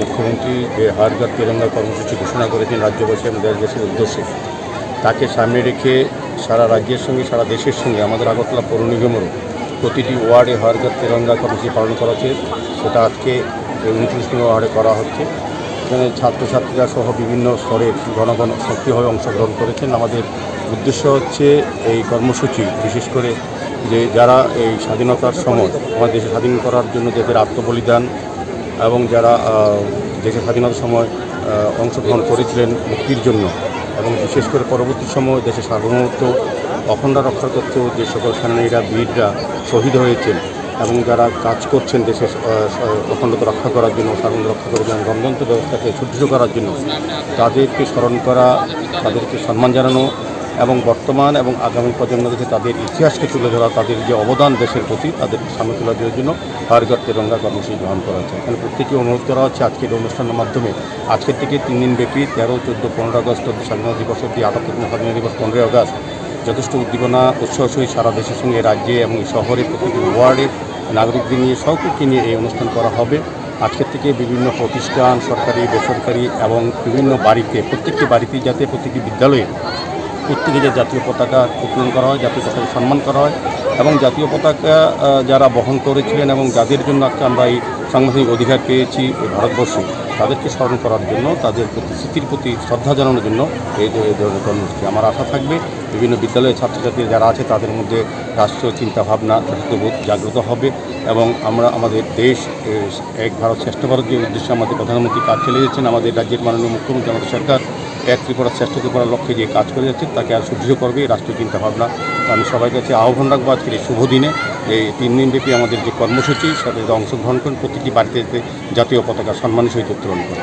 মুখ্যমন্ত্রী যে হারগার তিরঙ্গা কর্মসূচি ঘোষণা করেছেন রাজ্যবাসী এবং দেশবাসীর উদ্দেশ্যে, তাকে সামনে রেখে সারা রাজ্যের সঙ্গে, সারা দেশের সঙ্গে, আমাদের আগরতলা পৌর নিগমেরও প্রতিটি ওয়ার্ডে হারগার তিরঙ্গা কর্মসূচি পালন করা হচ্ছে, সেটা আজকে উনত্রিশ নম্বর ওয়ার্ডে করা হচ্ছে। এখানে ছাত্রছাত্রীরা সহ বিভিন্ন স্তরের জনগণ সক্রিয়ভাবে অংশগ্রহণ করেছেন। আমাদের উদ্দেশ্য হচ্ছে এই কর্মসূচি, বিশেষ করে যে যারা এই স্বাধীনতার সময় আমাদের দেশে স্বাধীন করার জন্য যাদের আত্মবলিদান এবং যারা দেশের স্বাধীনতার সময় অংশগ্রহণ করেছিলেন মুক্তির জন্য এবং বিশেষ করে পরবর্তী সময় দেশের সার্বভৌমত্ব, অখণ্ড রক্ষার করতেও যে সকল সেনানীরা, বীররা শহীদ হয়েছেন এবং যারা কাজ করছেন দেশের অখণ্ডতা রক্ষা করার জন্য সার্বভৌমত্ব রক্ষা করার জন্য, গণতন্ত্র ব্যবস্থাকে সুদৃঢ় করার জন্য, তাদেরকে স্মরণ করা, তাদেরকে সম্মান জানানো এবং বর্তমান এবং আগামী প্রজন্মকে তাদের ইতিহাসকে তুলে ধরা, তাদের যে অবদান দেশের প্রতি, তাদের সামনে তুলে দেওয়ার জন্য হারগর তেরঙ্গা কর্মসূচি গ্রহণ করা হচ্ছে। এখানে প্রত্যেকে অনুরোধ করা হচ্ছে আজকের অনুষ্ঠানের মাধ্যমে। আজকের থেকে তিন দিন ব্যাপী তেরো, চোদ্দ, পনেরো আগস্ট অব্দি স্বাধীনতা দিবস অব্দি আটাত্তর স্বাধীনতা দিবস পনেরোই আগস্ট। যথেষ্ট উদ্দীপনা, উৎসাহ সহিত সারা দেশের সঙ্গে রাজ্যে এবং শহরে প্রতিটি ওয়ার্ডে নাগরিকদের নিয়ে সকলকে নিয়ে এই অনুষ্ঠান করা হবে। আজকের থেকে বিভিন্ন প্রতিষ্ঠান, সরকারি, বেসরকারি এবং বিভিন্ন বাড়িতে, প্রত্যেকটি বাড়িতেই যাতে প্রত্যেকটি বিদ্যালয়ে প্রত্যেকে জাতীয় পতাকা উত্তোলন করা হয়, জাতীয় পতাকা সম্মান করা হয় এবং জাতীয় পতাকা যারা বহন করেছিলেন এবং যাদের জন্য আজকে আমরা এই সাংবিধানিক অধিকার পেয়েছি ভারতবর্ষে, তাদেরকে স্মরণ করার জন্য, তাদের প্রতি, স্মৃতির প্রতি শ্রদ্ধা জানানোর জন্য এই ধরনের কর্মসূচি আমার আশা থাকবে বিভিন্ন বিদ্যালয়ের ছাত্রছাত্রী যারা আছে, তাদের মধ্যে রাষ্ট্রীয় চিন্তাভাবনা রাষ্ট্রবোধ জাগ্রত হবে এবং আমরা, আমাদের দেশ এক ভারত শ্রেষ্ঠ ভারত যে উদ্দেশ্যে আমাদের প্রধানমন্ত্রী কাজ চলে যাচ্ছেন, আমাদের রাজ্যের মাননীয় মুখ্যমন্ত্রী, আমাদের সরকার এক ত্রিপুরা শ্রেষ্ঠ ত্রিপুরার লক্ষ্যে যে কাজ করে যাচ্ছে তাকে আর সুদৃঢ় করবে এই রাষ্ট্রীয় চিন্তাভাবনা। আমি সবাই কাছে আহ্বান রাখব আজকের এই শুভ দিনে এই তিন দিনব্যাপী আমাদের যে কর্মসূচি, সেটাতে অংশগ্রহণ করেন, প্রতিটি বাড়িতে জাতীয় পতাকা সম্মানের সহিত উত্তোলন করে